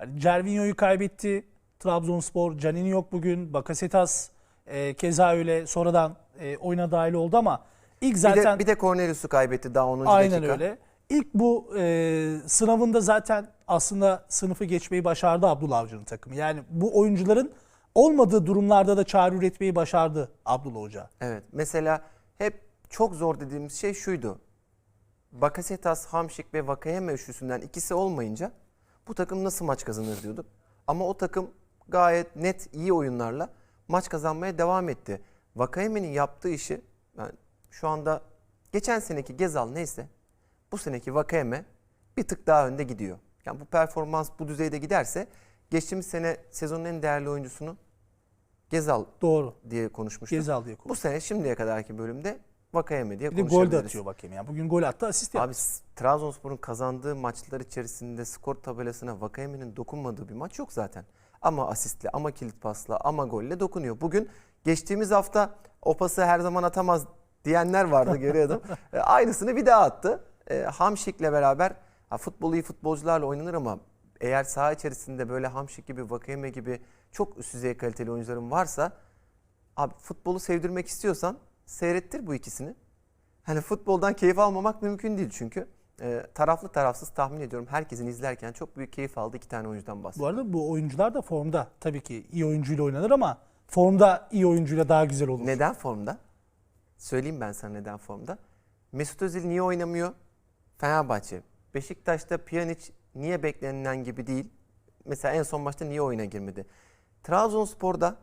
Hani Cervinho'yu kaybetti. Trabzonspor, Canini yok bugün. Bakasetas e, keza öyle sonradan e, oyuna dahil oldu ama ilk Bir zaten de, bir de Cornelius'u kaybetti daha 10. aynen dakika. öyle. İlk bu e, sınavında zaten aslında sınıfı geçmeyi başardı Abdullah Avcı'nın takımı. Yani bu oyuncuların olmadığı durumlarda da çare üretmeyi başardı Abdullah Hoca. Evet. Mesela hep çok zor dediğimiz şey şuydu. Bakasetas, Hamşik ve Vakayeme üçlüsünden ikisi olmayınca bu takım nasıl maç kazanır diyorduk. Ama o takım gayet net iyi oyunlarla maç kazanmaya devam etti. Vakayeme'nin yaptığı işi yani şu anda geçen seneki Gezal neyse bu seneki Vakayeme bir tık daha önde gidiyor. Yani bu performans bu düzeyde giderse geçtiğimiz sene sezonun en değerli oyuncusunu Gezal Doğru. diye konuşmuştuk. Gezal diye Bu konuştuk. sene şimdiye kadarki bölümde Vakayeme diye Bir de gol de konuşabiliriz. atıyor bakayım ya. Bugün gol attı, asist yaptı. Abi Trabzonspor'un kazandığı maçlar içerisinde skor tabelasına Vakayeme'nin dokunmadığı bir maç yok zaten. Ama asistli, ama kilit pasla, ama golle dokunuyor. Bugün geçtiğimiz hafta o pası her zaman atamaz diyenler vardı görüyordum. E, Aynısını bir daha attı. E, Hamşik'le beraber ha, futbol iyi futbolcularla oynanır ama eğer saha içerisinde böyle Hamşik gibi, Vakayeme gibi çok üst düzey kaliteli oyuncuların varsa Abi futbolu sevdirmek istiyorsan seyrettir bu ikisini. Hani futboldan keyif almamak mümkün değil çünkü. Ee, taraflı tarafsız tahmin ediyorum herkesin izlerken çok büyük keyif aldı iki tane oyuncudan Bu bahsediyorum. arada bu oyuncular da formda. Tabii ki iyi oyuncuyla oynanır ama formda iyi oyuncuyla daha güzel olur. Neden formda? Söyleyeyim ben sana neden formda. Mesut Özil niye oynamıyor? Fenerbahçe. Beşiktaş'ta Pjanic niye beklenilen gibi değil? Mesela en son maçta niye oyuna girmedi? Trabzonspor'da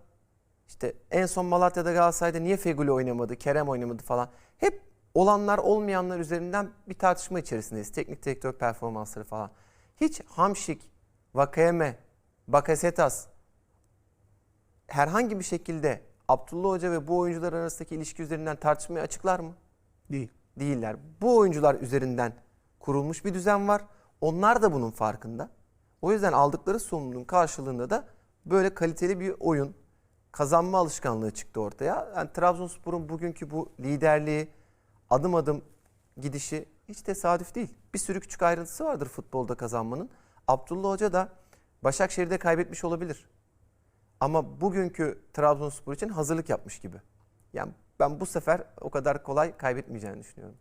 işte en son Malatya'da Galatasaray'da niye Feguli oynamadı, Kerem oynamadı falan. Hep olanlar olmayanlar üzerinden bir tartışma içerisindeyiz. Teknik direktör performansları falan. Hiç Hamşik, Vakayeme, Bakasetas herhangi bir şekilde Abdullah Hoca ve bu oyuncular arasındaki ilişki üzerinden tartışmayı açıklar mı? Değil. Değiller. Bu oyuncular üzerinden kurulmuş bir düzen var. Onlar da bunun farkında. O yüzden aldıkları sorumluluğun karşılığında da böyle kaliteli bir oyun, kazanma alışkanlığı çıktı ortaya. Yani Trabzonspor'un bugünkü bu liderliği, adım adım gidişi hiç tesadüf değil. Bir sürü küçük ayrıntısı vardır futbolda kazanmanın. Abdullah Hoca da Başakşehir'de kaybetmiş olabilir. Ama bugünkü Trabzonspor için hazırlık yapmış gibi. Yani ben bu sefer o kadar kolay kaybetmeyeceğini düşünüyorum.